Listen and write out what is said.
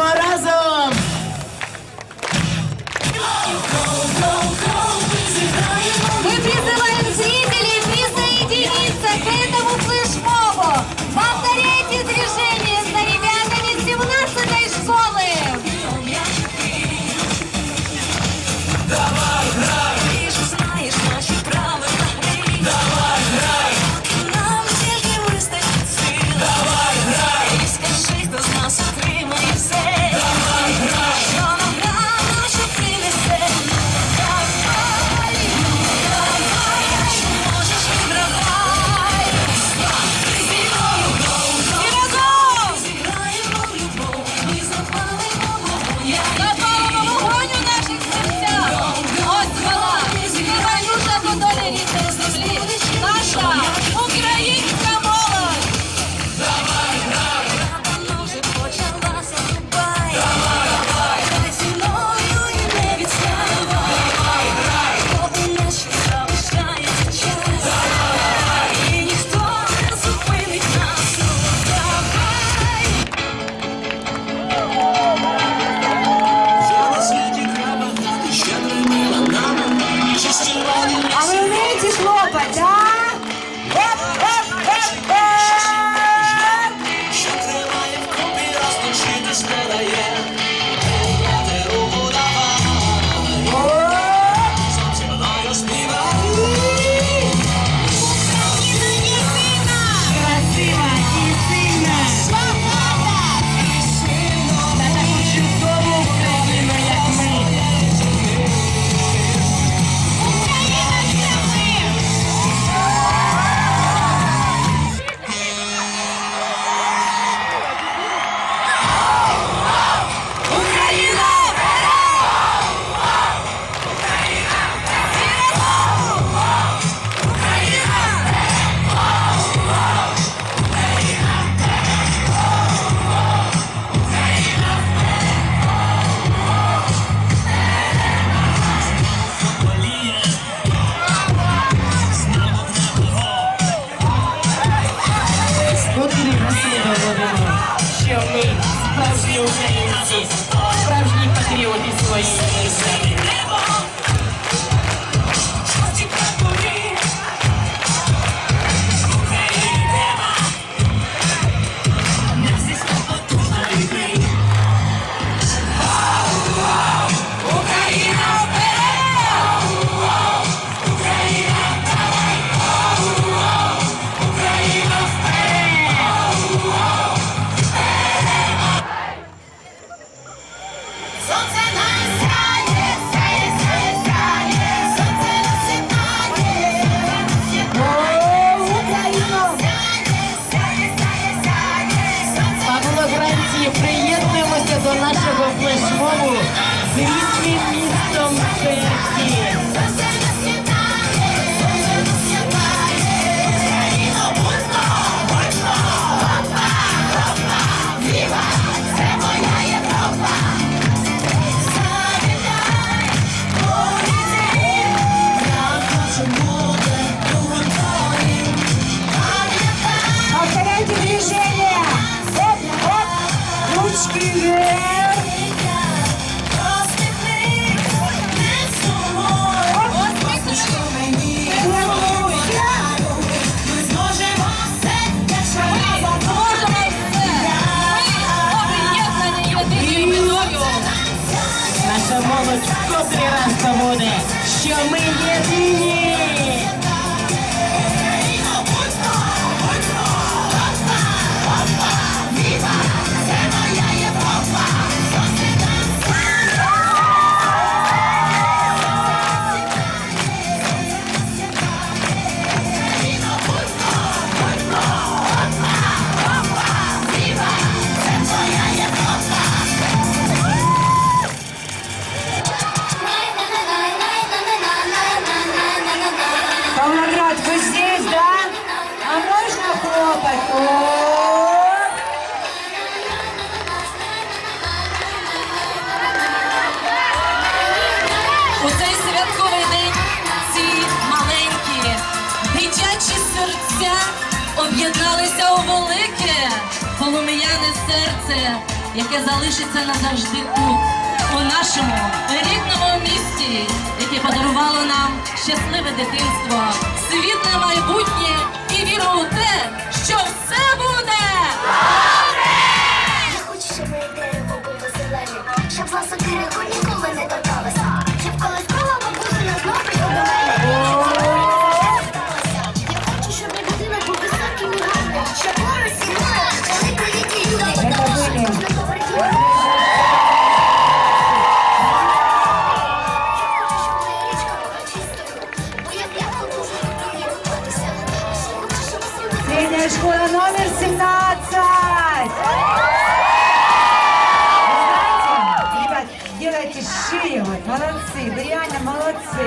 Morazão. В котрий раз доводить, що ми єдині. Серця у велике. Полум'яне серце яке залишиться назавжди тут, у нашому рідному місті, яке подарувало нам щасливе дитинство, світле майбутнє. І віру у те, що Средняя школа номер 17. Вы знаете, ребят, делайте шире, вот, молодцы, вы реально молодцы.